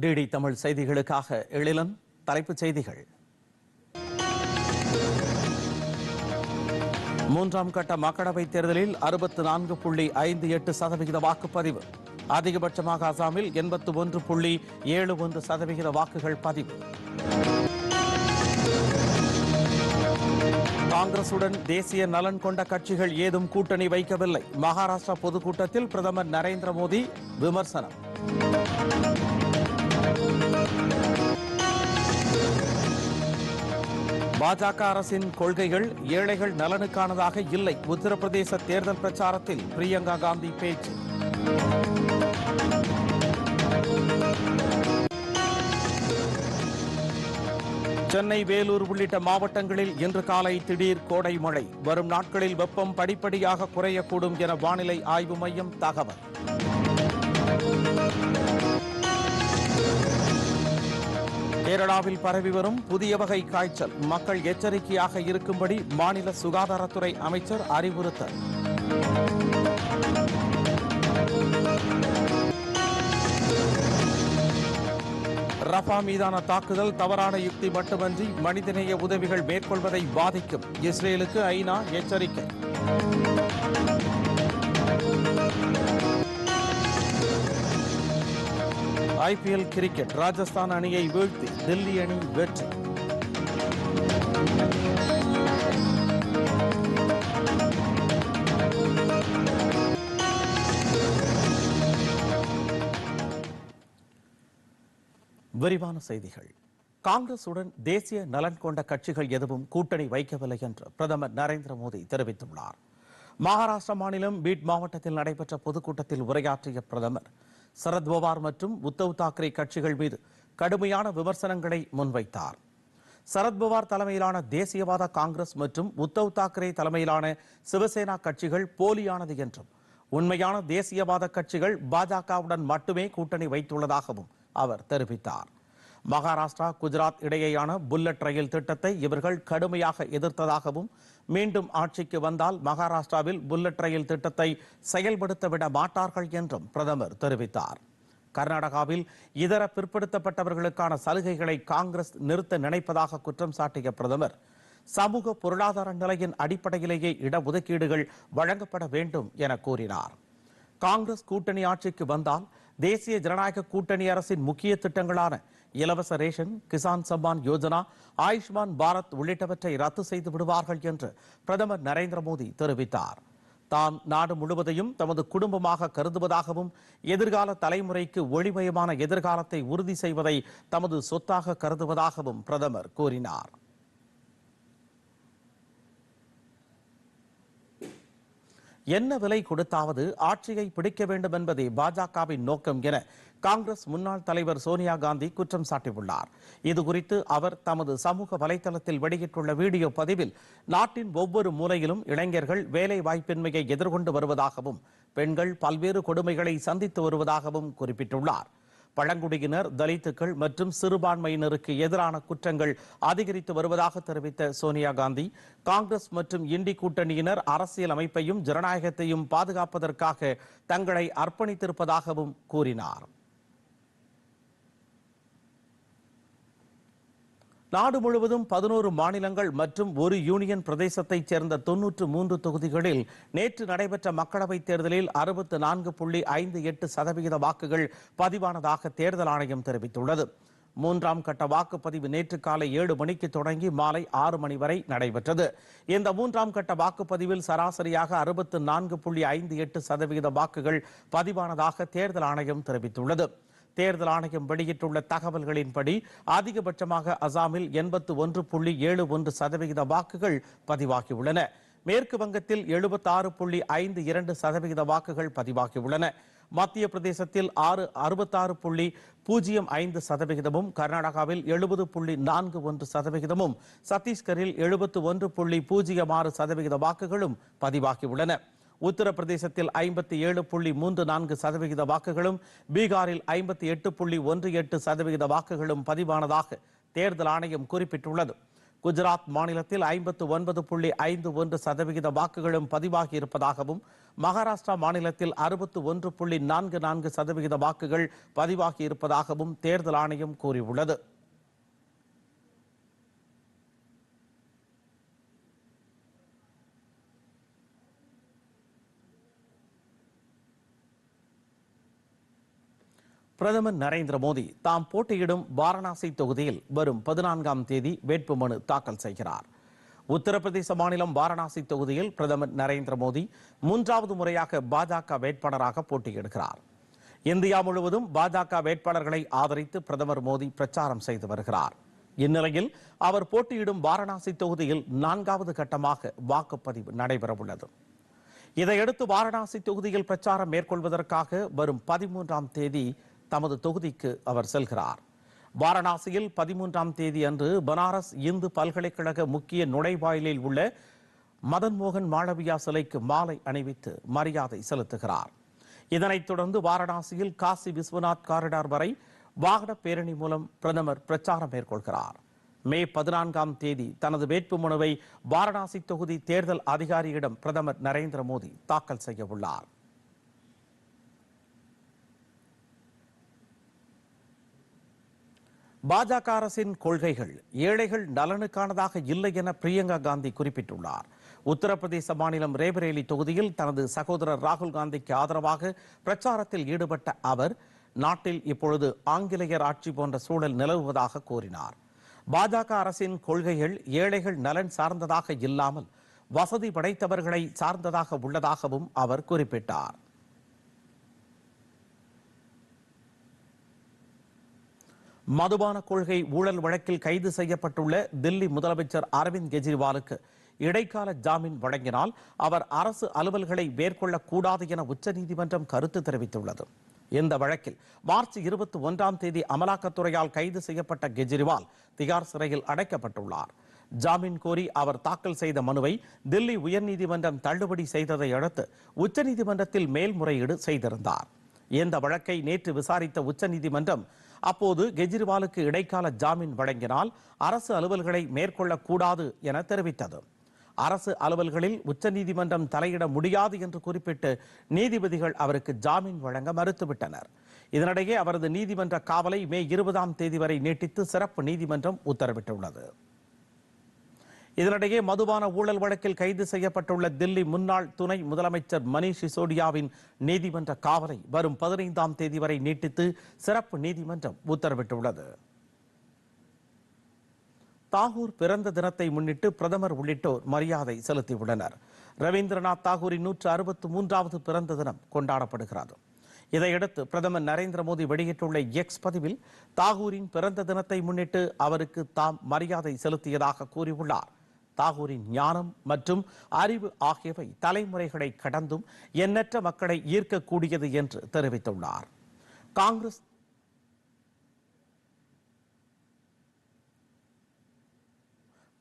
DD Tamil செய்திகளுக்காக எழிலன் தலைப்புச் செய்திகள். மூன்றாம் கட்ட மக்களவைத் தேர்தலில் அறுபத்து நான்கு புள்ளி ஐந்து எட்டு சதவிகித வாக்குப்பதிவு. அதிகபட்சமாக அசாமில் எண்பத்து ஒன்று புள்ளி ஏழு ஒன்று சதவிகித வாக்குகள் பதிவு. காங்கிரசுடன் தேசிய நலன் கொண்ட கட்சிகள் ஏதும் கூட்டணி வைக்கவில்லை. மகாராஷ்டிரா பொதுக்கூட்டத்தில் பிரதமர் நரேந்திர மோடி விமர்சனம். பாஜக அரசின் கொள்கைகள் ஏழைகள் நலனுக்கானதாக இல்லை. உத்தரப்பிரதேச தேர்தல் பிரச்சாரத்தில் பிரியங்கா காந்தி பேச்சு. சென்னை வேலூர் உள்ளிட்ட மாவட்டங்களில் இன்று காலை திடீர் கோடை மழை. வரும் நாட்களில் வெப்பம் படிப்படியாக குறையக்கூடும் என வானிலை ஆய்வு மையம் தகவல். கேரளாவில் பரவி வரும் புதிய வகை காய்ச்சல். மக்கள் எச்சரிக்கையாக இருக்கும்படி மாநில சுகாதாரத்துறை அமைச்சர் அறிவுறுத்தல். ரஃபா மீதான தாக்குதல் தவறான யுக்தி மட்டுமன்றி மனிதநேய உதவிகள் மேற்கொள்வதை பாதிக்கும். இஸ்ரேலுக்கு ஐநா எச்சரிக்கை. ஐபிஎல் கிரிக்கெட் ராஜஸ்தான் அணியை வீழ்த்தி தில்லி அணி வெற்றி. விரிவான செய்திகள். காங்கிரசுடன் தேசிய நலன் கொண்ட கட்சிகள் எதுவும் கூட்டணி வைக்கவில்லை என்று பிரதமர் நரேந்திர மோடி தெரிவித்துள்ளார். மகாராஷ்டிர மாநிலம் பீட் மாவட்டத்தில் நடைபெற்ற பொதுக்கூட்டத்தில் உரையாற்றிய பிரதமர் சரத்பவார் மற்றும் உத்தவ் தாக்கரே கட்சிகள் மீது கடுமையான விமர்சனங்களை முன்வைத்தார். சரத்பவார் தலைமையிலான தேசியவாத காங்கிரஸ் மற்றும் உத்தவ் தாக்கரே தலைமையிலான சிவசேனா கட்சிகள் போலியானது என்றும் உண்மையான தேசியவாத கட்சிகள் பாஜகவுடன் மட்டுமே கூட்டணி வைத்துள்ளதாகவும் அவர் தெரிவித்தார். மகாராஷ்டிரா குஜராத் இடையேயான புல்லட் ரயில் திட்டத்தை இவர்கள் கடுமையாக எதிர்த்ததாகவும் மீண்டும் ஆட்சிக்கு வந்தால் மகாராஷ்டிராவில் புல்லட் ரயில் திட்டத்தை செயல்படுத்தவிட மாட்டார்கள் என்றும் பிரதமர் தெரிவித்தார். கர்நாடகாவில் இதர பிற்படுத்தப்பட்டவர்களுக்கான சலுகைகளை காங்கிரஸ் நிறுத்த நினைப்பதாக குற்றம் சாட்டிய பிரதமர் சமூக பொருளாதார நிலையின் அடிப்படையிலேயே இடஒதுக்கீடுகள் வழங்கப்பட வேண்டும் என கூறினார். காங்கிரஸ் கூட்டணி ஆட்சிக்கு வந்தால் தேசிய ஜனநாயக கூட்டணி அரசின் முக்கிய திட்டங்களான இலவச ரேஷன் கிசான் சம்மான் யோஜனா ஆயுஷ்மான் பாரத் உள்ளிட்டவற்றை ரத்து செய்து விடுவார்கள் என்று பிரதமர் நரேந்திர மோடி தெரிவித்தார். தான் நாடு முழுவதையும் தமது குடும்பமாக கருதுவதாகவும் எதிர்கால தலைமுறைக்கு ஒளிமயமான எதிர்காலத்தை உறுதி செய்வதை தமது சொத்தாக கருதுவதாகவும் பிரதமர் கூறினார். என்ன விலை கொடுத்தாவது ஆட்சியை பிடிக்க வேண்டும் என்பதே பாஜகவின் நோக்கம் என காங்கிரஸ் முன்னாள் தலைவர் சோனியா காந்தி குற்றம் சாட்டியுள்ளார். இதுகுறித்து அவர் தமது சமூக வலைதளத்தில் வெளியிட்டுள்ள வீடியோ பதிவில் நாட்டின் ஒவ்வொரு மூலையிலும் இளைஞர்கள் வேலை வாய்ப்பின்மையை எதிர்கொண்டு வருவதாகவும் பெண்கள் பல்வேறு கொடுமைகளை சந்தித்து வருவதாகவும் குறிப்பிட்டுள்ளார். பழங்குடியினர் தலித்துக்கள் மற்றும் சிறுபான்மையினருக்கு எதிரான குற்றங்கள் அதிகரித்து வருவதாக தெரிவித்த சோனியா காந்தி காங்கிரஸ் மற்றும் இண்டி கூட்டணியினர் அரசியல் அமைப்பையும் ஜனநாயகத்தையும் பாதுகாப்பதற்காக தங்களை அர்ப்பணித்திருப்பதாகவும் கூறினார். நாடு முழுவதும் பதினோரு மாநிலங்கள் மற்றும் ஒரு யூனியன் பிரதேசத்தைச் சேர்ந்த தொன்னூற்று மூன்று தொகுதிகளில் நேற்று நடைபெற்ற மக்களவைத் தேர்தலில் அறுபத்து நான்கு புள்ளி ஐந்து எட்டு சதவிகித வாக்குகள் பதிவானதாக தேர்தல் ஆணையம் தெரிவித்துள்ளது. மூன்றாம் கட்ட வாக்குப்பதிவு நேற்று காலை ஏழு மணிக்கு தொடங்கி மாலை ஆறு மணி வரை நடைபெற்றது. இந்த மூன்றாம் கட்ட வாக்குப்பதிவில் சராசரியாக அறுபத்து நான்கு புள்ளி ஐந்து எட்டு சதவிகித வாக்குகள் பதிவானதாக தேர்தல் ஆணையம் தெரிவித்துள்ளது. தேர்தல் ஆணையம் வெளியிட்டுள்ள தகவல்களின்படி அதிகபட்சமாக அசாமில் எண்பத்து ஒன்று புள்ளி ஏழு ஒன்று சதவிகித வாக்குகள் பதிவாகியுள்ளன. மேற்கு வங்கத்தில் எழுபத்தாறு புள்ளி ஐந்து இரண்டு சதவிகித வாக்குகள் பதிவாகியுள்ளன. மத்திய பிரதேசத்தில் ஆறு அறுபத்தாறு புள்ளி பூஜ்ஜியம் ஐந்து சதவிகிதமும் கர்நாடகாவில் எழுபது புள்ளி நான்கு ஒன்று சதவிகிதமும் சத்தீஸ்கரில் எழுபத்து ஒன்று புள்ளி பூஜ்ஜியம் ஆறு சதவிகித வாக்குகளும் பதிவாகியுள்ளன. உத்தரப்பிரதேசத்தில் ஐம்பத்தி ஏழு புள்ளி மூன்று நான்கு சதவிகித வாக்குகளும் பீகாரில் ஐம்பத்தி எட்டு புள்ளி ஒன்று எட்டு சதவிகித வாக்குகளும் பதிவானதாக தேர்தல் ஆணையம் குறிப்பிட்டுள்ளது. குஜராத் மாநிலத்தில் ஐம்பத்து ஒன்பது புள்ளி ஐந்து ஒன்று சதவிகித வாக்குகளும் பதிவாகி இருப்பதாகவும் மகாராஷ்டிரா மாநிலத்தில் அறுபத்து ஒன்று புள்ளி நான்கு நான்கு சதவிகித வாக்குகள் பதிவாகி இருப்பதாகவும் தேர்தல் ஆணையம் கூறியுள்ளது. பிரதமர் நரேந்திர மோடி தாம் போட்டியிடும் வாரணாசி தொகுதியில் வரும் பதினான்காம் தேதி வேட்புமனு தாக்கல் செய்கிறார். உத்தரப்பிரதேச மாநிலம் வாரணாசி தொகுதியில் பிரதமர் நரேந்திர மோடி மூன்றாவது முறையாக பாஜக வேட்பாளராக போட்டியிடுகிறார். இந்தியா முழுவதும் பாஜக வேட்பாளர்களை ஆதரித்து பிரதமர் மோடி பிரச்சாரம் செய்து வருகிறார். இந்நிலையில் அவர் போட்டியிடும் வாரணாசி தொகுதியில் நான்காவது கட்டமாக வாக்குப்பதிவு நடைபெறவுள்ளது. இதையடுத்து வாரணாசி தொகுதியில் பிரச்சாரம் மேற்கொள்வதற்காக வரும் பதிமூன்றாம் தேதி தமது தொகுதிக்கு அவர் செல்கிறார். வாரணாசியில் பதிமூன்றாம் தேதி அன்று பனாரஸ் இந்து பல்கலைக்கழக முக்கிய நுழைவாயிலில் உள்ள மதன் மோகன் மாளவியா சிலைக்கு மாலை அணிவித்து மரியாதை செலுத்துகிறார். இதனைத் தொடர்ந்து வாரணாசியில் காசி விஸ்வநாத் காரிடார் வரை வாகன பேரணி மூலம் பிரதமர் பிரச்சாரம் மேற்கொள்கிறார். மே பதினான்காம் தேதி தனது வேட்புமனுவை வாரணாசி தொகுதி தேர்தல் அதிகாரியிடம் பிரதமர் நரேந்திர மோடி தாக்கல் செய்ய உள்ளார். பாஜக அரசின் கொள்கைகள் ஏழைகள் நலனுக்கானதாக இல்லை என பிரியங்கா காந்தி குறிப்பிட்டுள்ளார். உத்தரப்பிரதேச மாநிலம் ரேபரேலி தொகுதியில் தனது சகோதரர் ராகுல் காந்திக்கு ஆதரவாக பிரச்சாரத்தில் ஈடுபட்ட அவர் நாட்டில் இப்பொழுது ஆங்கிலேயர் ஆட்சி போன்ற சூழல் நிலவுவதாக கூறினார். பாஜக அரசின் கொள்கைகள் ஏழைகள் நலன் சார்ந்ததாக இல்லாமல் வசதி படைத்தவர்களை சார்ந்ததாக உள்ளதாகவும் அவர் குறிப்பிட்டார். மதுபான கொள்கை ஊழல் வழக்கில் கைது செய்யப்பட்டுள்ள தில்லி முதலமைச்சர் அரவிந்த் கெஜ்ரிவாலுக்கு இடைக்கால ஜாமீன் வழங்கினால் அவர் அரசு அலுவல்களை மேற்கொள்ளக்கூடாது என உச்சநீதிமன்றம் கருத்து தெரிவித்துள்ளது. இந்த வழக்கில் மார்ச் இருபத்தி ஒன்றாம் தேதி அமலாக்கத்துறையால் கைது செய்யப்பட்ட கெஜ்ரிவால் திகார் சிறையில் அடைக்கப்பட்டுள்ளார். ஜாமீன் கோரி அவர் தாக்கல் செய்த மனுவை தில்லி உயர்நீதிமன்றம் தள்ளுபடி செய்ததை அடுத்து உச்சநீதிமன்றத்தில் மேல்முறையீடு செய்திருந்தார். இந்த வழக்கை நேற்று விசாரித்த உச்சநீதிமன்றம் அப்போது கெஜ்ரிவாலுக்கு இடைக்கால ஜாமீன் வழங்கினால் அரசு அலுவல்களை மேற்கொள்ளக்கூடாது என தெரிவித்தது. அரசு அலுவல்களில் உச்சநீதிமன்றம் தலையிட முடியாது என்று குறிப்பிட்டு நீதிபதிகள் அவருக்கு ஜாமீன் வழங்க மறுத்துவிட்டனர். இதனிடையே அவரது நீதிமன்ற காவலை மே இருபதாம் தேதி வரை நீட்டித்து சிறப்பு நீதிமன்றம் உத்தரவிட்டுள்ளது. இதனிடையே மதுபான ஊழல் வழக்கில் கைது செய்யப்பட்டுள்ள தில்லி முன்னாள் துணை முதலமைச்சர் மணீஷ் சிசோடியாவின் நீதிமன்ற காவலை வரும் பதினைந்தாம் தேதி வரை நீட்டித்து சிறப்பு நீதிமன்றம் உத்தரவிட்டுள்ளது. தாகூர் பிறந்த தினத்தை முன்னிட்டு பிரதமர் உள்ளிட்டோர் மரியாதை செலுத்தியுள்ளனர். ரவீந்திரநாத் தாகூரின் நூற்று அறுபத்து மூன்றாவது பிறந்த தினம் கொண்டாடப்படுகிறது. இதையடுத்து பிரதமர் நரேந்திர மோடி வெளியிட்டுள்ள எக்ஸ் பதிவில் தாகூரின் பிறந்த தினத்தை முன்னிட்டு அவருக்கு தாம் மரியாதை செலுத்தியதாக கூறியுள்ளார். தாகூரின் ஞானம் மற்றும் அறிவு ஆகியவை தலைமுறைகளை கடந்தும் எண்ணற்ற மக்களை ஈர்க்கக்கூடியது என்று தெரிவித்துள்ளார். காங்கிரஸ்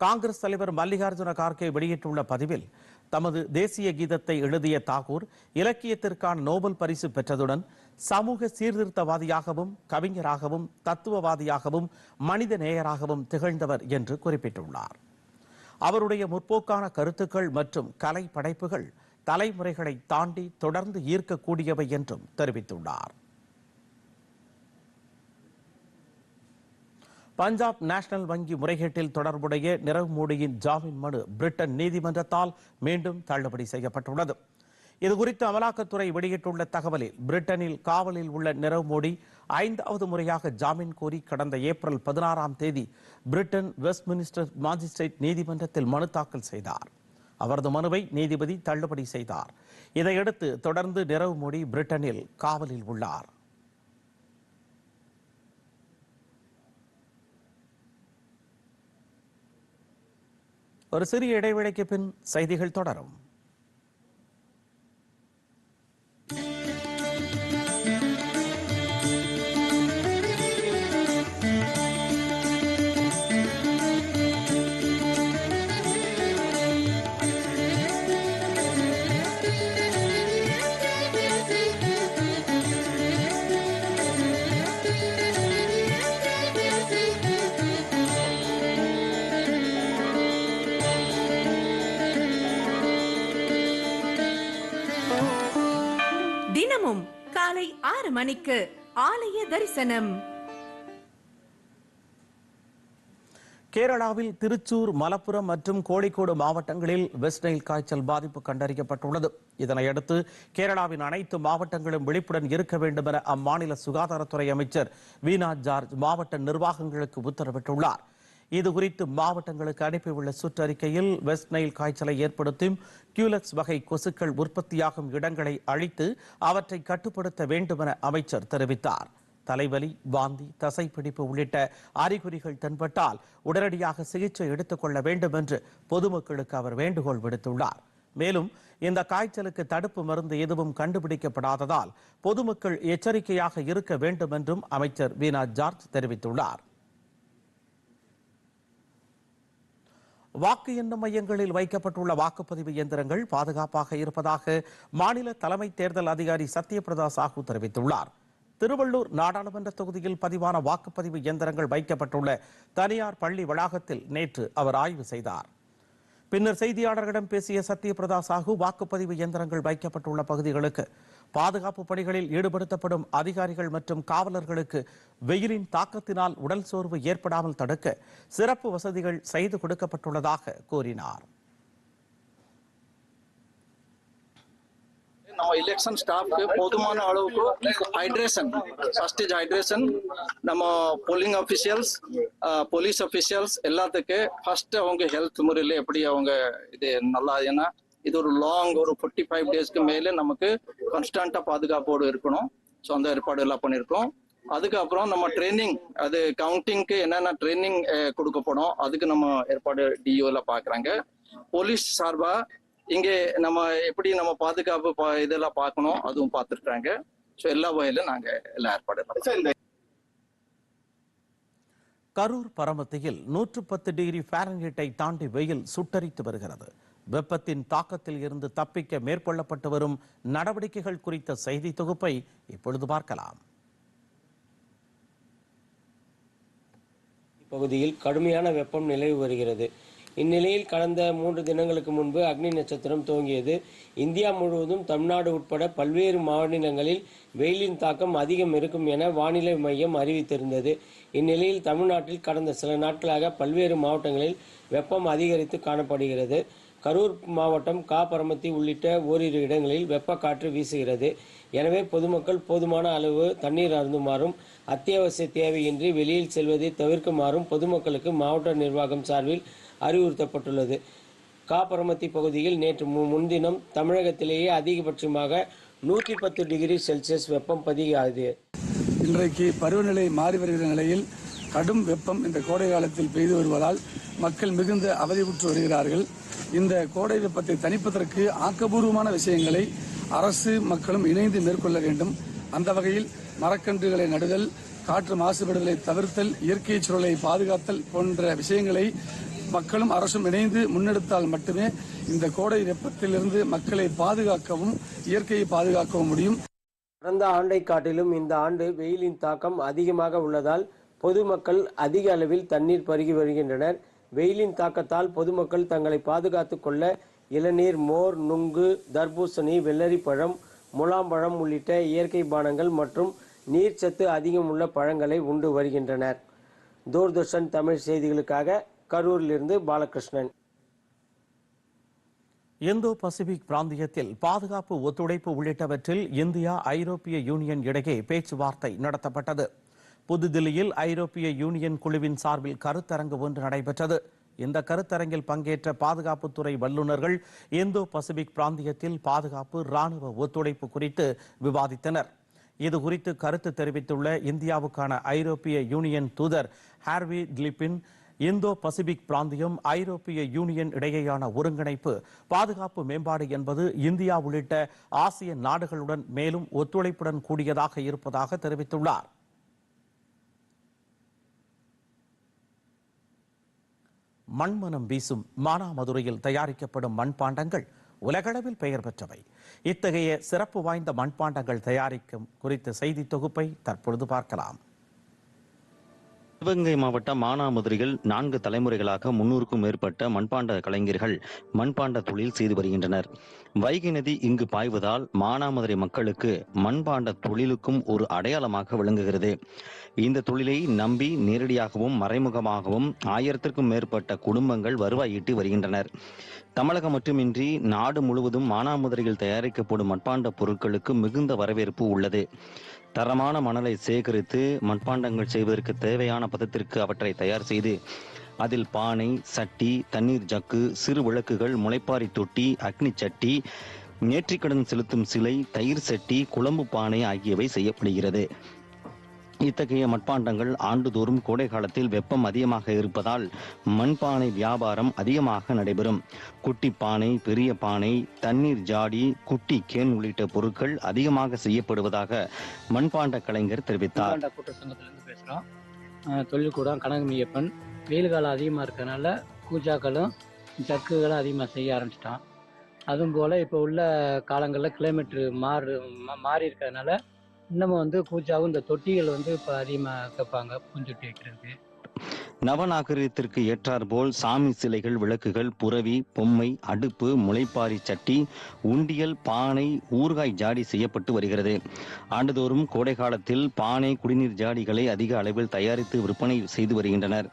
காங்கிரஸ் தலைவர் மல்லிகார்ஜுன கார்கே வெளியிட்டுள்ள பதிவில் தமது தேசிய கீதத்தை எழுதிய தாகூர் இலக்கியத்திற்கான நோபல் பரிசு பெற்றதுடன் சமூக சீர்திருத்தவாதியாகவும் கவிஞராகவும் தத்துவவாதியாகவும் மனித நேயராகவும் திகழ்ந்தவர் என்று குறிப்பிட்டுள்ளார். அவருடைய முற்போக்கான கருத்துக்கள் மற்றும் கலை படைப்புகள் தலைமுறைகளை தாண்டி தொடர்ந்து ஈர்க்கக்கூடியவை என்றும் தெரிவித்துள்ளார். பஞ்சாப் நேஷனல் வங்கி முறைகேட்டில் தொடர்புடைய நிரவ் மோடியின் ஜாமீன் மனு பிரிட்டன் நீதிமன்றத்தால் மீண்டும் தள்ளுபடி செய்யப்பட்டுள்ளது. இதுகுறித்து அமலாக்கத்துறை வெளியிட்டுள்ள தகவலில் பிரிட்டனில் காவலில் உள்ள நிரவ் மோடி ஐந்தாவது முறையாக ஜாமீன் கோரி கடந்த ஏப்ரல் பதினாறாம் தேதி பிரிட்டன் வெஸ்ட் மினிஸ்டர் மாஜிஸ்ட்ரேட் நீதிமன்றத்தில் மனு தாக்கல் செய்தார். அவரது மனுவை நீதிபதி தள்ளுபடி செய்தார். இதையடுத்து தொடர்ந்து நிரவ் மோடி பிரிட்டனில் காவலில் உள்ளார். ஒரு சிறிய இடைவேளைக்கு பின் செய்திகள் தொடரும். தினமும் காலை ஆறு மணிக்கு ஆலய தரிசனம். கேரளாவில் திருச்சூர் மலப்புரம் மற்றும் கோழிக்கோடு மாவட்டங்களில் வெஸ்ட் நைல் காய்ச்சல் பாதிப்பு கண்டறியப்பட்டுள்ளது. இதனையடுத்து கேரளாவின் அனைத்து மாவட்டங்களும் விழிப்புடன் இருக்க வேண்டும் என அம்மாநில சுகாதாரத்துறை அமைச்சர் வீனா ஜார்ஜ் மாவட்ட நிர்வாகங்களுக்கு உத்தரவிட்டுள்ளார். இது குறித்து மாவட்டங்களுக்கு அனுப்பியுள்ள சுற்றறிக்கையில் வெஸ்ட் நைல் காய்ச்சலை ஏற்படுத்தும் கியூலக்ஸ் வகை கொசுக்கள் உற்பத்தியாகும் இடங்களை அழித்து அவற்றை கட்டுப்படுத்த வேண்டும் என அமைச்சர் தெரிவித்தார். தலைவலி வாந்தி தசைப்பிடிப்பு உள்ளிட்ட அறிகுறிகள் தென்பட்டால் உடனடியாக சிகிச்சை எடுத்துக் கொள்ள வேண்டும் என்று பொதுமக்களுக்கு அவர் வேண்டுகோள் விடுத்துள்ளார். மேலும் இந்த காய்ச்சலுக்கு தடுப்பு மருந்து எதுவும் கண்டுபிடிக்கப்படாததால் பொதுமக்கள் எச்சரிக்கையாக இருக்க வேண்டும் என்றும் அமைச்சர் வீனா ஜார்ஜ் தெரிவித்துள்ளார். வாக்கு எண்ணும் மையங்களில் வைக்கப்பட்டுள்ள வாக்குப்பதிவு இயந்திரங்கள் பாதுகாப்பாக இருப்பதாக மாநில தலைமை தேர்தல் அதிகாரி சத்யபிரதா சாஹூ தெரிவித்துள்ளார். திருவள்ளூர் நாடாளுமன்ற தொகுதியில் பதிவான வாக்குப்பதிவு இயந்திரங்கள் வைக்கப்பட்டுள்ள தனியார் பள்ளி வளாகத்தில் நேற்று அவர் ஆய்வு செய்தார். பின்னர் செய்தியாளர்களிடம் பேசிய சத்யபிரதா சாஹூ வாக்குப்பதிவு இயந்திரங்கள் வைக்கப்பட்டுள்ள பகுதிகளுக்கு பாதுகாப்பு பணிகளில் ஈடுபடுத்தப்படும் அதிகாரிகள் மற்றும் காவலர்களுக்கு வெயிலின் தாக்கத்தினால் உடல் சோர்வு ஏற்படாமல் தடுக்க சிறப்பு வசதிகள் செய்து கொடுக்கப்பட்டுள்ளதாக கூறினார். நம்ம எலெக்ஷன் ஸ்டாஃப்க்கு போதுமான அளவுக்கு ஹைட்ரேஷன் ஃபர்ஸ்ட் இஸ் ஹைட்ரேஷன் நம்ம போலிங் அஃபிஷியல்ஸ் போலீஸ் அஃபிஷியல்ஸ் எல்லாத்துக்கு ஃபர்ஸ்ட் அவங்க ஹெல்த் முறையில் எப்படி அவங்க இது நல்லா ஏன்னா இது ஒரு லாங் ஒரு ஃபார்ட்டி ஃபைவ் டேஸ்க்கு மேலே நமக்கு கான்ஸ்டண்டா பாதுகாப்போடு இருக்கணும். ஸோ அந்த ஏற்பாடு எல்லாம் பண்ணியிருக்கோம். அதுக்கப்புறம் நம்ம ட்ரைனிங் அது கவுண்டிங்க்கு என்னென்ன ட்ரைனிங் கொடுக்கப்படும் அதுக்கு நம்ம ஏற்பாடு டிஓல பாக்குறாங்க. போலீஸ் சார்பா இங்கே நம்ம எப்படி நம்ம பாதுகாப்பு பா- இதெல்லாம் பார்க்கணும் அதுவும் பார்த்துருக்காங்க. ஸோ எல்லா வகையிலும் நாங்க எல்லா ஏற்பாடு. கரூர் பரமத்தியில் நூற்று பத்து டிகிரி ஃபாரன்ஹீட்டை தாண்டி வெயில் சுட்டரித்து வருகிறது. வெப்பத்தின் தாக்கத்தில் இருந்து தப்பிக்க மேற்கொள்ளப்பட்டு வரும் நடவடிக்கைகள் குறித்த செய்தி தொகுப்பை இப்பொழுது பார்க்கலாம். பகுதியில் கடுமையான வெப்பம் நிலவி வருகிறது. இந்நிலையில் கடந்த மூன்று தினங்களுக்கு முன்பு அக்னி நட்சத்திரம் துவங்கியது இந்தியா முழுவதும் தமிழ்நாடு உட்பட பல்வேறு மாநிலங்களில் வெயிலின் தாக்கம் அதிகம் இருக்கும் என வானிலை மையம் அறிவித்திருந்தது. இந்நிலையில் தமிழ்நாட்டில் கடந்த சில நாட்களாக பல்வேறு மாவட்டங்களில் வெப்பம் அதிகரித்து காணப்படுகிறது. கரூர் மாவட்டம் காப்பரமத்தி உள்ளிட்ட ஓரிரு இடங்களில் வெப்ப காற்று வீசுகிறது. எனவே பொதுமக்கள் போதுமான அளவு தண்ணீர் அருந்துமாறும் அத்தியாவசிய தேவையின்றி வெளியில் செல்வதை தவிர்க்குமாறும் பொதுமக்களுக்கு மாவட்ட நிர்வாகம் சார்பில் அறிவுறுத்தப்பட்டுள்ளது. காப்பரமத்தி பகுதியில் நேற்று மு- முன்தினம் தமிழகத்திலேயே அதிகபட்சமாக நூற்றி பத்து டிகிரி செல்சியஸ் வெப்பம் பதிகாது. இன்றைக்கு பருவநிலை மாறி வருகிற நிலையில் கடும் வெப்பம் இந்த கோடை காலத்தில் பெய்து வருவதால் மக்கள் மிகுந்த அவதியுற்று வருகிறார்கள். இந்த கோடை வெப்பத்தை தணிப்பதற்கு ஆக்கபூர்வமான விஷயங்களை அரசு மக்களும் இணைந்து மேற்கொள்ள வேண்டும். அந்த வகையில் மரக்கன்றுகளை நடுதல் காற்று மாசுபடுதலை தவிர்த்தல் இயற்கை சூழலை பாதுகாத்தல் போன்ற விஷயங்களை மக்களும் அரசும் இணைந்து முன்னெடுத்தால் மட்டுமே இந்த கோடை வெப்பத்திலிருந்து மக்களை பாதுகாக்கவும் இயற்கையை பாதுகாக்கவும் முடியும். கடந்த ஆண்டை காட்டிலும் இந்த ஆண்டு வெயிலின் தாக்கம் அதிகமாக உள்ளதால் பொதுமக்கள் அதிக அளவில் தண்ணீர் பருகி வருகின்றனர். வெயிலின் தாக்கத்தால் பொதுமக்கள் தங்களை பாதுகாத்துக் கொள்ள இளநீர் மோர் நுங்கு தர்பூசணி வெள்ளரி பழம் முலாம்பழம் உள்ளிட்ட இயற்கை பானங்கள் மற்றும் நீர்ச்சத்து அதிகம் உள்ள பழங்களை உண்டு வருகின்றனர். தூர்தர்ஷன் தமிழ் செய்திகளுக்காக கரூரிலிருந்து பாலகிருஷ்ணன். இந்தோ பசிபிக் பிராந்தியத்தில் பாதுகாப்பு ஒத்துழைப்பு உள்ளிட்டவற்றில் இந்தியா ஐரோப்பிய யூனியன் இடையே பேச்சுவார்த்தை நடத்தப்பட்டது. புதுதில்லியில் ஐரோப்பிய யூனியன் குழுவின் சார்பில் கருத்தரங்கு ஒன்று நடைபெற்றது. இந்த கருத்தரங்கில் பங்கேற்ற பாதுகாப்புத்துறை வல்லுநர்கள் இந்தோ பசிபிக் பிராந்தியத்தில் பாதுகாப்பு ராணுவ ஒத்துழைப்பு குறித்து விவாதித்தனர். இது குறித்து கருத்து தெரிவித்துள்ள இந்தியாவுக்கான ஐரோப்பிய யூனியன் தூதர் ஹார்வி கிளிப்பின் இந்தோ பசிபிக் பிராந்தியம் ஐரோப்பிய யூனியன் இடையேயான ஒருங்கிணைப்பு பாதுகாப்பு மேம்பாடு என்பது இந்தியா உள்ளிட்ட ஆசிய நாடுகளுடன் மேலும் ஒத்துழைப்புடன் கூடியதாக இருப்பதாக தெரிவித்துள்ளார். மண்மனம் வீசும் மானாமதுரையில் தயாரிக்கப்படும் மண்பாண்டங்கள் உலகளவில் பெயர் பெற்றவை. இத்தகைய சிறப்பு வாய்ந்த மண்பாண்டங்கள் தயாரிக்கும் குறித்த செய்தி தொகுப்பை தற்பொழுது பார்க்கலாம். சிவகங்கை மாவட்ட மானாமதுரையில் நான்கு தலைமுறைகளாக முன்னூறுக்கும் மேற்பட்ட மண்பாண்ட கலைஞர்கள் மண்பாண்ட தொழில் செய்து வருகின்றனர். வைகை நதி இங்கு பாய்வதால் மானாமதுரை மக்களுக்கு மண்பாண்ட தொழிலுக்கும் ஒரு அடையாளமாக விளங்குகிறது. இந்த தொழிலை நம்பி நேரடியாகவும் மறைமுகமாகவும் ஆயிரத்திற்கும் மேற்பட்ட குடும்பங்கள் வருவாய் ஈட்டி வருகின்றனர். தமிழகம் மட்டுமின்றி நாடு முழுவதும் மானாமதுரையில் தயாரிக்கப்படும் மண்பாண்ட பொருட்களுக்கு மிகுந்த வரவேற்பு உள்ளது. தரமான மணலை சேகரித்து மண்பாண்டங்கள் செய்வதற்கு தேவையான பதத்திற்கு அவற்றை தயார் செய்து அதில் பானை சட்டி தண்ணீர் ஜக்கு சிறு விளக்குகள் முளைப்பாரி தொட்டி அக்னி சட்டி நேற்றிக்கடன் செலுத்தும் சிலை தயிர் சட்டி குழம்பு பானை ஆகியவை செய்யப்படுகிறது. இத்தகைய மட்பாண்டங்கள் ஆண்டுதோறும் கோடை காலத்தில் வெப்பம் அதிகமாக இருப்பதால் மண்பானை வியாபாரம் அதிகமாக நடைபெறும். குட்டி பானை பெரிய பானை தண்ணீர் ஜாடி குட்டி கேன் உள்ளிட்ட பொருட்கள் அதிகமாக செய்யப்படுவதாக மண்பாண்ட கலைஞர் தெரிவித்தார். மண்பாண்ட பேசுகிறோம் தொழில்கூடம் கனகமியப்பன் வெயில் காலம் அதிகமாக இருக்கறனால பூஜாக்களும் ஜக்குகளும் அதிகமாக செய்ய ஆரம்பிச்சிட்டான். அதுவும் போல் இப்போ உள்ள காலங்களில் கிலோமீட்டர் மாறு மா- மாறி இருக்கிறதுனால இன்னமும் வந்து கூஜாவும் இந்த தொட்டிகள் வந்து இப்போ அதிகமாக கேட்பாங்க பூஞ்சொட்டி வைக்கிறதுக்கு. நவநாகரிகத்திற்கு ஏற்றாற்போல் சாமி சிலைகள் விளக்குகள் புரவி பொம்மை அடுப்பு முளைப்பாரி சட்டி உண்டியல் பானை ஊறுகாய் ஜாடி செய்யப்பட்டு வருகிறது. ஆண்டுதோறும் கோடை காலத்தில் பானை குடிநீர் ஜாடிகளை அதிக அளவில் தயாரித்து விற்பனை செய்து வருகின்றனர்.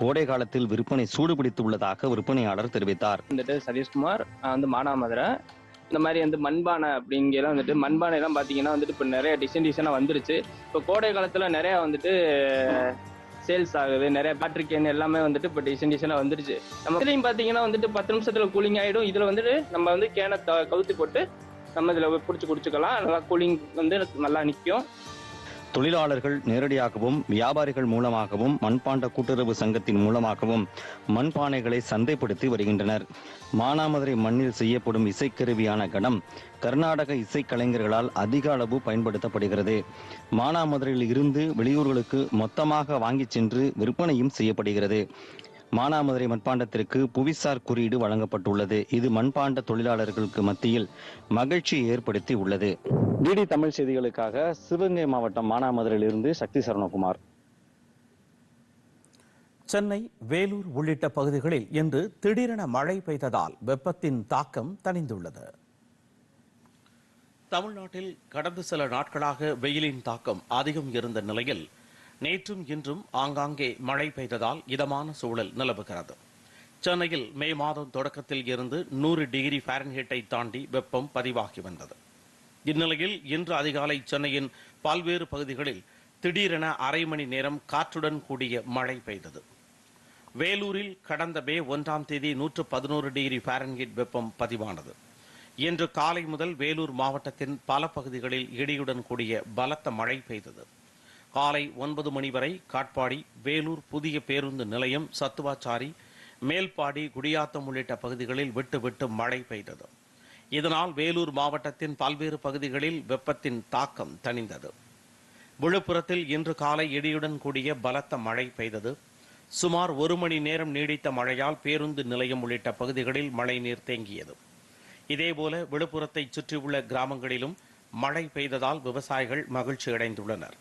கோடை காலத்தில் விற்பனை சூடுபிடித்துள்ளதாக விற்பனையாளர் தெரிவித்தார். சதீஷ்குமார் வந்து மானாமதுரை இந்த மாதிரி வந்து மண்பானை அப்படிங்கலாம் வந்துட்டு மண்பானை எல்லாம் பார்த்தீங்கன்னா வந்துட்டு இப்போ நிறைய டிசைன் டிசைனாக வந்துருச்சு. இப்போ கோடை காலத்தில் நிறையா வந்துட்டு சேல்ஸ் ஆகுது நிறைய பேட்டரி கேன் எல்லாமே வந்துட்டு இப்போ டிசைன் டிசைனாக வந்துருச்சு. நம்ம இதுலையும் பார்த்தீங்கன்னா வந்துட்டு பத்து நிமிஷத்தில் கூலிங் ஆகிடும் இதில் வந்துட்டு நம்ம வந்து கேனை த போட்டு நம்ம இதில் பிடிச்சி குடிச்சுக்கலாம். நல்லா கூலிங் வந்து நல்லா நிற்கும் தொழிலாளர்கள் நேரடியாகவும் வியாபாரிகள் மூலமாகவும் மண்பாண்ட கூட்டுறவு சங்கத்தின் மூலமாகவும் மண்பானைகளை சந்தைப்படுத்தி வருகின்றனர். மானாமதுரை மண்ணில் செய்யப்படும் இசைக்கருவியான கடம் கர்நாடக இசைக்கலைஞர்களால் அதிக அளவு பயன்படுத்தப்படுகிறது. மானாமதுரையில் இருந்து வெளியூர்களுக்கு மொத்தமாக வாங்கிச் சென்று விற்பனையும் செய்யப்படுகிறது. மானாமதுரை மண்பாண்டத்திற்கு புவிசார் குறியீடு வழங்கப்பட்டுள்ளது. இது மண்பாண்ட தொழிலாளர்களுக்கு மத்தியில் மகிழ்ச்சியை ஏற்படுத்தி உள்ளது டிடி தமிழ் செய்திகளுக்காக சிவகங்கை மாவட்டம் மானாமதுரையிலிருந்து சக்தி சரணகுமார் சென்னை வேலூர் உள்ளிட்ட பகுதிகளில் இன்று திடீரென மழை பெய்ததால் வெப்பத்தின் தாக்கம் தணிந்துள்ளது. தமிழ்நாட்டில் கடந்த சில நாட்களாக வெயிலின் தாக்கம் அதிகம் இருந்த நிலையில் நேற்றும் இன்றும் ஆங்காங்கே மழை பெய்ததால் இதமான சூழல் நிலவுகிறது. சென்னையில் மே மாதம் தொடக்கத்தில் இருந்து நூறு டிகிரி ஃபாரன்ஹீட்டை தாண்டி வெப்பம் பதிவாகி வந்தது. இந்நிலையில் இன்று அதிகாலை சென்னையின் பல்வேறு பகுதிகளில் திடீரென அரை மணி நேரம் காற்றுடன் கூடிய மழை பெய்தது. வேலூரில் கடந்த மே ஒன்றாம் தேதி நூற்று பதினோரு டிகிரி ஃபாரன்ஹீட் வெப்பம் பதிவானது. இன்று காலை முதல் வேலூர் மாவட்டத்தின் பல பகுதிகளில் இடியுடன் கூடிய பலத்த மழை பெய்தது. காலை ஒன்பது மணி வரை காட்பாடி வேலூர் புதிய பேருந்து நிலையம் சத்துவாச்சாரி மேல்பாடி குடியாத்தம் உள்ளிட்ட பகுதிகளில் விட்டு விட்டு மழை பெய்தது. இதனால் வேலூர் மாவட்டத்தின் பல்வேறு பகுதிகளில் வெப்பத்தின் தாக்கம் தணிந்தது. விழுப்புரத்தில் இன்று காலை இடியுடன் கூடிய பலத்த மழை பெய்தது. சுமார் ஒரு மணி நேரம் நீடித்த மழையால் பேருந்து நிலையம் உள்ளிட்ட பகுதிகளில் மழைநீர் தேங்கியது. இதேபோல விழுப்புரத்தை சுற்றியுள்ள கிராமங்களிலும் மழை பெய்ததால் விவசாயிகள் மகிழ்ச்சி அடைந்துள்ளனர்.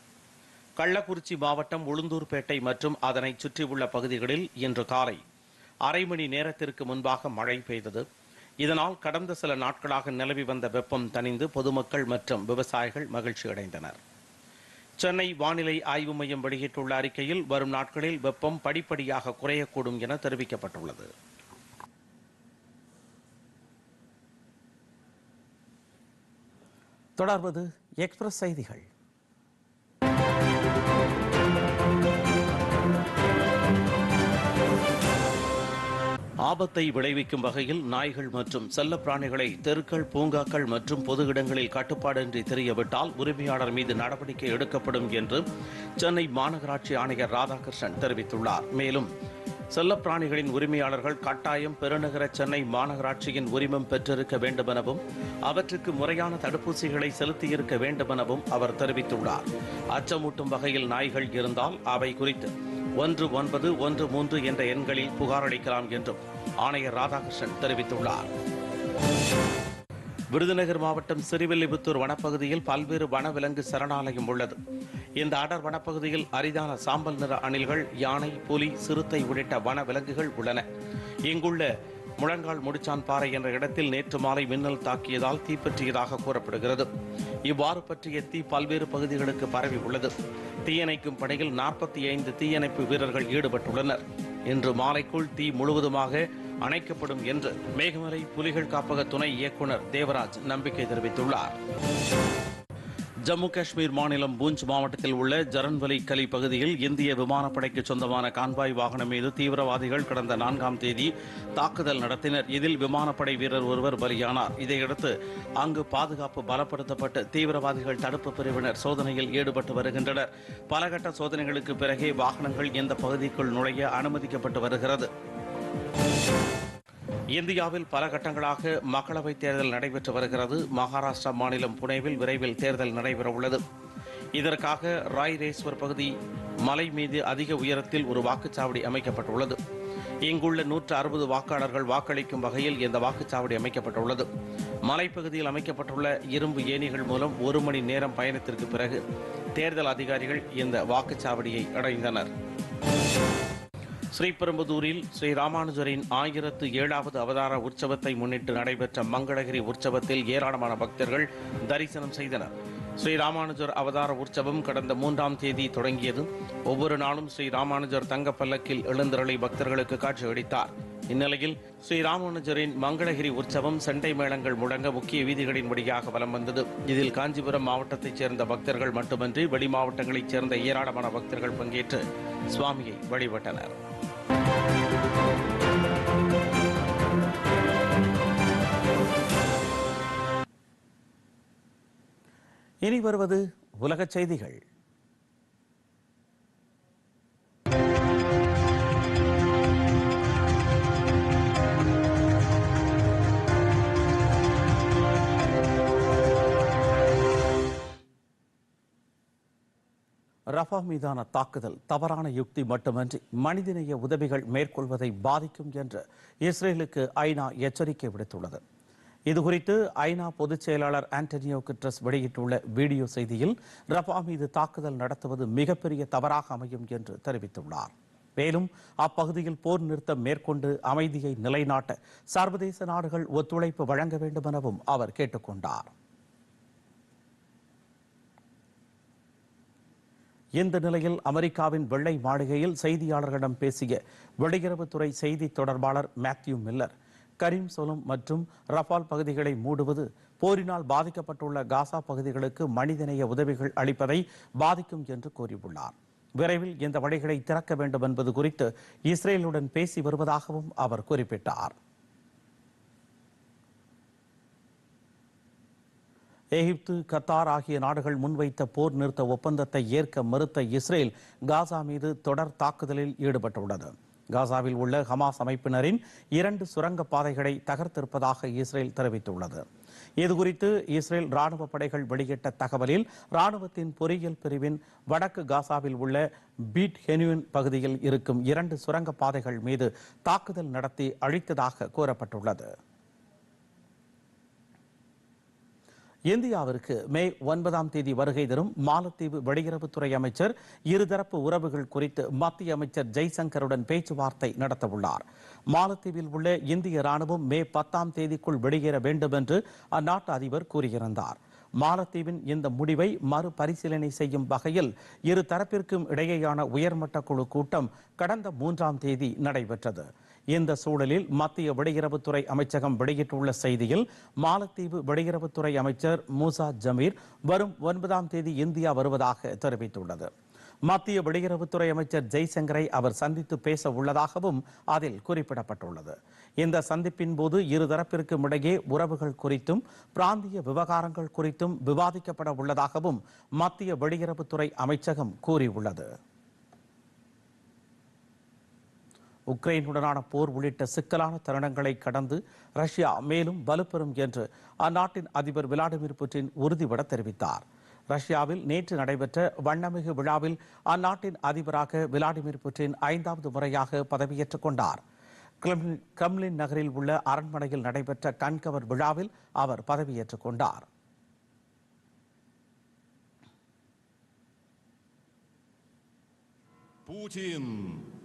கள்ளக்குறிச்சி மாவட்டம் உளுந்தூர்பேட்டை மற்றும் அதனை சுற்றியுள்ள பகுதிகளில் இன்று காலை அரை மணி நேரத்திற்கு முன்பாக மழை பெய்தது. இதனால் கடந்த சில நாட்களாக நிலவி வந்த வெப்பம் தணிந்து பொதுமக்கள் மற்றும் விவசாயிகள் மகிழ்ச்சி அடைந்தனர். சென்னை வானிலை ஆய்வு மையம் வெளியிட்டுள்ள அறிக்கையில் வரும் நாட்களில் வெப்பம் படிப்படியாக குறையக்கூடும் என தெரிவிக்கப்பட்டுள்ளது. தொடர்வது எக்ஸ்பிரஸ் செய்திகள். ஆபத்தை விளைவிக்கும் வகையில் நாய்கள் மற்றும் செல்லப்பிராணிகளை தெருக்கள் பூங்காக்கள் மற்றும் பொது இடங்களில் கட்டுப்பாடின்றி தெரியவிட்டால் உரிமையாளர் மீது நடவடிக்கை எடுக்கப்படும் என்று சென்னை மாநகராட்சி ஆணையர் ராதாகிருஷ்ணன் தெரிவித்துள்ளார். மேலும் செல்லப்பிராணிகளின் உரிமையாளர்கள் கட்டாயம் பெருநகர சென்னை மாநகராட்சியின் உரிமம் பெற்றிருக்க வேண்டுமெனவும் அவற்றுக்கு முறையான தடுப்பூசிகளை செலுத்தியிருக்க வேண்டுமெனவும் அவர் தெரிவித்துள்ளார். அச்சமூட்டும் வகையில் நாய்கள் இருந்தால் அவை குறித்து ஒன்று ஒன்பது ஒன்று மூன்று என்ற எண்களில் புகார் அளிக்கலாம் என்றும் ஆணையர் ராதாகிருஷ்ணன் தெரிவித்துள்ளார். விருதுநகர் மாவட்டம் சிறுவில்லிபுத்தூர் வனப்பகுதியில் பல்வேறு வனவிலங்கு சரணாலயம் உள்ளது. இந்த அடர் வனப்பகுதியில் அரிதான சாம்பல் நிற அணில்கள் யானை புலி சிறுத்தை உள்ளிட்ட வனவிலங்குகள் உள்ளன. இங்குள்ள முழங்கால் முடிச்சான் பாறை என்ற இடத்தில் நேற்று மாலை மின்னல் தாக்கியதால் தீப்பற்றியதாக கூறப்படுகிறது. இவ்வாறு பற்றிய தீ பல்வேறு பகுதிகளுக்கு பரவி உள்ளது. தீயணைக்கும் பணியில் நாற்பத்தி ஐந்து தீயணைப்பு வீரர்கள் ஈடுபட்டுள்ளனர். இன்று மாலைக்குள் தீ முழுவதுமாக அணைக்கப்படும் என்று மேகமலை புலிகள் காப்பக துணை இயக்குனர் தேவராஜ் நம்பிக்கை தெரிவித்துள்ளார். ஜம்மு காஷ்மீர் மாநிலம் பூஞ்ச் மாவட்டத்தில் உள்ள ஜரன்வலி கலி பகுதியில் இந்திய விமானப்படைக்கு சொந்தமான கான்வாய் வாகனம் மீது தீவிரவாதிகள் கடந்த நான்காம் தேதி தாக்குதல் நடத்தினர். இதில் விமானப்படை வீரர் ஒருவர் பலியானார். இதையடுத்து அங்கு பாதுகாப்பு பலப்படுத்தப்பட்டு தீவிரவாதிகள் தடுப்பு பிரிவினர் சோதனையில் ஈடுபட்டு வருகின்றனர். பலகட்ட சோதனைகளுக்கு பிறகே வாகனங்கள் இந்த பகுதிக்குள் நுழைய அனுமதிக்கப்பட்டு வருகிறது. இந்தியாவில் பல கட்டங்களாக மக்களவைத் தேர்தல் நடைபெற்று வருகிறது. மகாராஷ்டிரா மாநிலம் புனேவில் விரைவில் தேர்தல் நடைபெறவுள்ளது இதற்காக ராய்ரேஸ்வர் பகுதி மலை மீது அதிக உயரத்தில் ஒரு வாக்குச்சாவடி அமைக்கப்பட்டுள்ளது. இங்குள்ள நூற்று அறுபது வாக்காளர்கள் வாக்களிக்கும் வகையில் இந்த வாக்குச்சாவடி அமைக்கப்பட்டுள்ளது. மலைப்பகுதியில் அமைக்கப்பட்டுள்ள இரும்பு ஏணிகள் மூலம் ஒரு மணி நேரம் பயணத்திற்கு பிறகு தேர்தல் அதிகாரிகள் இந்த வாக்குச்சாவடியை அடைந்தனர். ஸ்ரீபெரும்புதூரில் ஸ்ரீ ராமானுஜரின் ஆயிரத்து ஏழாவது அவதார உற்சவத்தை முன்னிட்டு நடைபெற்ற மங்களகிரி உற்சவத்தில் ஏராளமான பக்தர்கள் தரிசனம் செய்தனர். ஸ்ரீ ராமானுஜர் அவதார உற்சவம் கடந்த மூன்றாம் தேதி தொடங்கியது. ஒவ்வொரு நாளும் ஸ்ரீ ராமானுஜர் தங்க பல்லக்கில் எழுந்தருளை பக்தர்களுக்கு காட்சியளித்தார். இந்நிலையில் ஸ்ரீ ராமானுஜரின் மங்களகிரி உற்சவம் செண்டை மேளங்கள் முழங்க முக்கிய வீதிகளின் வழியாக வலம் வந்தது. இதில் காஞ்சிபுரம் மாவட்டத்தைச் சேர்ந்த பக்தர்கள் மட்டுமன்றி வெளி மாவட்டங்களைச் சேர்ந்த ஏராளமான பக்தர்கள் பங்கேற்று சுவாமியை வழிபட்டனர். இனி வருவது உலகச் செய்திகள். ரஃபா மீதான தாக்குதல் தவறான யுக்தி மட்டுமன்றி மனிதநேய உதவிகள் மேற்கொள்வதை பாதிக்கும் என்று இஸ்ரேலுக்கு ஐநா எச்சரிக்கை விடுத்துள்ளது. இதுகுறித்து ஐநா பொதுச் செயலாளர் ஆண்டனியோ குட்ரஸ் வெளியிட்டுள்ள வீடியோ செய்தியில் ரஃபா மீது தாக்குதல் நடத்துவது மிகப்பெரிய தவறாக அமையும் என்று தெரிவித்துள்ளார். மேலும் அப்பகுதியில் போர் நிறுத்தம் மேற்கொண்டு அமைதியை நிலைநாட்ட சர்வதேச நாடுகள் ஒத்துழைப்பு வழங்க வேண்டும் எனவும் அவர் கேட்டுக்கொண்டார். இந்த நிலையில் அமெரிக்காவின் வெள்ளை மாளிகையில் செய்தியாளர்களிடம் பேசிய வெளியுறவுத்துறை செய்தி தொடர்பாளர் மேத்யூ மில்லர் கரீம் சொலும் மற்றும் ரஃபால் பகுதிகளை மூடுவது போரினால் பாதிக்கப்பட்டுள்ள காசா பகுதிகளுக்கு மனிதநேய உதவிகள் அளிப்பதை பாதிக்கும் என்று கூறியுள்ளார். விரைவில் இந்த வழிகளை திறக்க வேண்டும் என்பது குறித்து இஸ்ரேலுடன் பேசி வருவதாகவும் அவர் குறிப்பிட்டார். எகிப்து கத்தார் ஆகிய நாடுகள் முன்வைத்த போர் நிறுத்த ஒப்பந்தத்தை ஏற்க மறுத்த இஸ்ரேல் காசா மீது தொடர் தாக்குதலில் ஈடுபட்டுள்ளது. காசாவில் உள்ள ஹமாஸ் அமைப்பினரின் இரண்டு சுரங்க பாதைகளை தகர்த்திருப்பதாக இஸ்ரேல் தெரிவித்துள்ளது. இதுகுறித்து இஸ்ரேல் ராணுவ படைகள் வெளியிட்ட தகவலில் ராணுவத்தின் பொறியியல் பிரிவின் வடக்கு காசாவில் உள்ள பீட் ஹெனுவின் பகுதியில் இருக்கும் இரண்டு சுரங்க பாதைகள் மீது தாக்குதல் நடத்தி அழித்ததாக கூறப்பட்டுள்ளது. இந்தியாவிற்கு மே ஒன்பதாம் தேதி வருகை தரும் மாலத்தீவு வெளியுறவுத்துறை அமைச்சர் இருதரப்பு உறவுகள் குறித்து மத்திய அமைச்சர் ஜெய்சங்கருடன் பேச்சுவார்த்தை நடத்தவுள்ளார். மாலத்தீவில் உள்ள இந்திய ராணுவம் மே பத்தாம் தேதிக்குள் வெளியேற வேண்டும் என்று அந்நாட்டு அதிபர் கூறியிருந்தார். மாலத்தீவின் இந்த முடிவை மறுபரிசீலனை செய்யும் வகையில் இரு தரப்பிற்கும் இடையேயான உயர்மட்ட குழு கூட்டம் கடந்த மூன்றாம் தேதி நடைபெற்றது. இந்த சூழலில் மத்திய வெளியுறவுத்துறை அமைச்சகம் வெளியிட்டுள்ள செய்தியில் மாலத்தீவு வெளியுறவுத்துறை அமைச்சர் மூசா ஜமீர் வரும் ஒன்பதாம் தேதி இந்தியா வருவதாக தெரிவித்துள்ளது. மத்திய வெளியுறவுத்துறை அமைச்சர் ஜெய்சங்கரை அவர் சந்தித்து பேச உள்ளதாகவும் அதில் குறிப்பிடப்பட்டுள்ளது. இந்த சந்திப்பின் போது இருதரப்பிற்கும் இடையே உறவுகள் குறித்தும் பிராந்திய விவகாரங்கள் குறித்தும் விவாதிக்கப்பட உள்ளதாகவும் மத்திய வெளியுறவுத்துறை அமைச்சகம் கூறியுள்ளது. உக்ரைனுடனான போர் உள்ளிட்ட சிக்கலான தருணங்களை கடந்து ரஷ்யா மேலும் வலுப்பெறும் என்று அந்நாட்டின் அதிபர் விளாடிமிர் புட்டின் உறுதிபட தெரிவித்தார். ரஷ்யாவில் நேற்று நடைபெற்ற வண்ணமிகு விழாவில் அந்நாட்டின் அதிபராக விளாடிமிர் புட்டின் ஐந்தாவது முறையாக பதவியேற்றுக் கொண்டார். கிரெம்லின் நகரில் உள்ள அரண்மனையில் நடைபெற்ற கண்கவர் விழாவில் அவர் பதவியேற்றுக் கொண்டார். Putin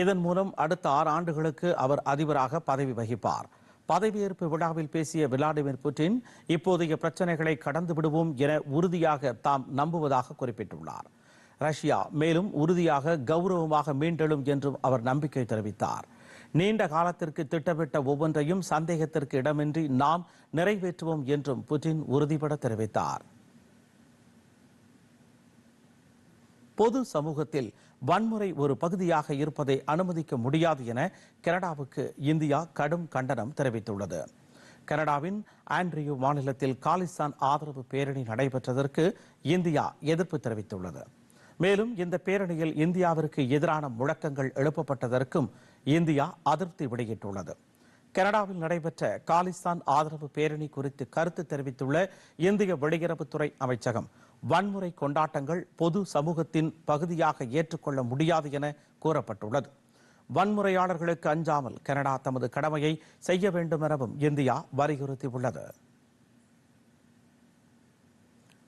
இதன் மூலம் அடுத்த ஆறு ஆண்டுகளுக்கு அவர் அதிபராக பதவி வகிப்பார். பதவியேற்பு விழாவில் பேசிய விளாடிமிர் புட்டின் இப்போதைய பிரச்சனைகளை கடந்து விடுவோம் என உறுதியாக தாம் நம்புவதாக குறிப்பிட்டுள்ளார். ரஷ்யா மேலும் உறுதியாக கௌரவமாக மீண்டெழும் என்றும் அவர் நம்பிக்கை தெரிவித்தார். நீண்ட காலத்திற்கு திட்டமிட்ட ஒவ்வொன்றையும் சந்தேகத்திற்கு இடமின்றி நாம் நிறைவேற்றுவோம் என்றும் புட்டின் உறுதிபட தெரிவித்தார். பொது சமூகத்தில் வன்முறை ஒரு பகுதியாக இருப்பதை அனுமதிக்க முடியாது என கனடாவுக்கு இந்தியா கடும் கண்டனம் தெரிவித்துள்ளது. கனடாவின் ஆண்ட்ரியூ மாநிலத்தில் காலிஸ்தான் ஆதரவு பேரணி நடைபெற்றதற்கு இந்தியா எதிர்ப்பு தெரிவித்துள்ளது. மேலும் இந்த பேரணியில் இந்தியாவிற்கு எதிரான முழக்கங்கள் எழுப்பப்பட்டதற்கும் இந்தியா அதிருப்தி வெளியிட்டுள்ளது. கனடாவில் நடைபெற்ற காலிஸ்தான் ஆதரவு பேரணி குறித்து கருத்து தெரிவித்துள்ள இந்திய வெளியுறவுத்துறை அமைச்சகம் வன்முறை கொண்டாட்டங்கள் பொது சமூகத்தின் பகுதியாக ஏற்றுக்கொள்ள முடியாது என கூறப்பட்டுள்ளது. வன்முறையாளர்களுக்கு அஞ்சாமல் கனடா தமது கடமையை செய்ய வேண்டும் எனவும் இந்தியா வலியுறுத்தியுள்ளது.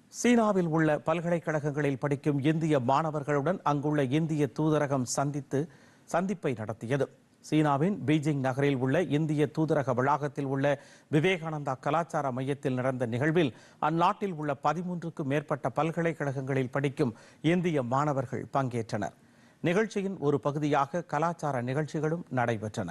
சீனாவில் உள்ள பல்கலைக்கழகங்களில் படிக்கும் இந்திய மாணவர்களுடன் அங்குள்ள இந்திய தூதரகம் சந்தித்து சந்திப்பை நடத்தியது. சீனாவின் பீஜிங் நகரில் உள்ள இந்திய தூதரக வளாகத்தில் உள்ள விவேகானந்தா கலாச்சார மையத்தில் நடந்த நிகழ்வில் அந்நாட்டில் உள்ள பதிமூன்றுக்கும் மேற்பட்ட பல்கலைக்கழகங்களில் படிக்கும் இந்திய மாணவர்கள் பங்கேற்றனர். நிகழ்ச்சியின் ஒரு பகுதியாக கலாச்சார நிகழ்ச்சிகளும் நடைபெற்றன.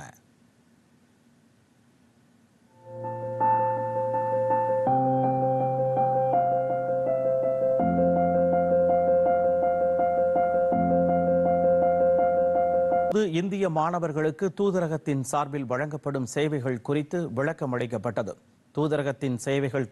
பொது இந்திய மாணவர்களுக்கு தூதரகத்தின் சார்பில் வழங்கப்படும் சேவைகள் குறித்து விளக்கம் அளிக்கப்பட்டது தூதரகத்தின் சேவைகள்